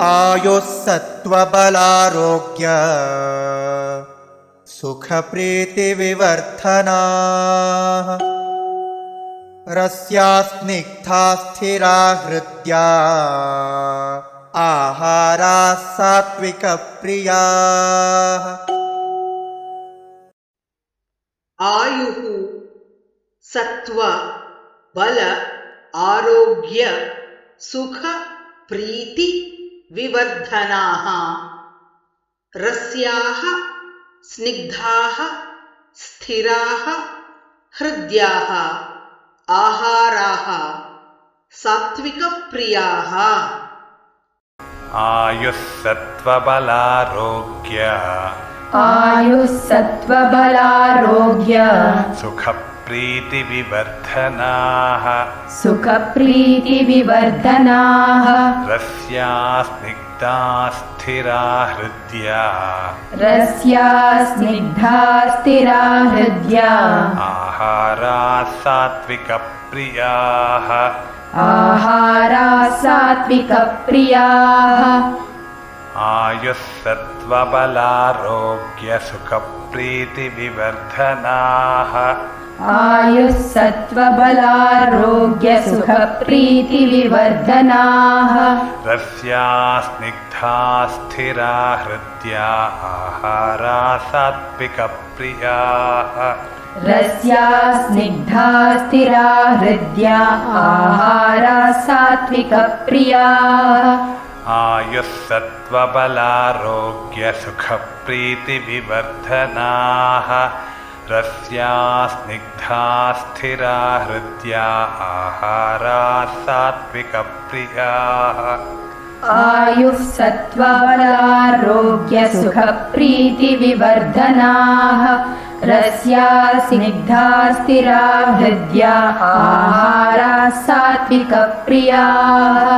आयुः सत्त्वबलारोग्य सुखप्रीतिविवर्धनाः। रस्या स्निग्धा स्थिरा हृद्या आहाराः सात्विकप्रियाः। आयुः सत्त्व बल आरोग्य सुख प्रीति विवर्धनाः। रस्याः स्निग्धाः स्थिराः हृद्याः। आहाराः सात्विकप्रियाः। आयुः सत्त्वबलारोग्य आयुः सत्त्वबलारोग्य सुखप्रीतिविवर्धनाः। सुखप्रीतिविवर्धनाः। रस्या स्निग्धा स्थिरा हृद्या रस्या स्निग्धा स्थिरा हृद्या आहाराः सात्विकप्रियाः आहारा सात्विकप्रियाः आयुः सत्त्वबलारोग्यसुखप्रीतिविवर्धनाः आयुः सत्त्वबलारोग्य सुखप्रीतिविवर्धनाः रस्या स्निग्धा स्थिरा हृद्या आहारा सात्विकप्रियाः। रस्या स्निग्धा स्थिरा हृद्या आहारा सात्विकप्रियाः। आयुः सत्त्वबलारोग्यसुखप्रीतिविवर्धनाः स्निग्धा स्थिरा हृद्या आहारा सात्विकप्रियाः। आयुः सत्त्वबलारोग्य सुखप्रीतिविवर्धनाः रस्या स्निग्धा स्थिरा हृद्या आहारा सात्विकप्रियाः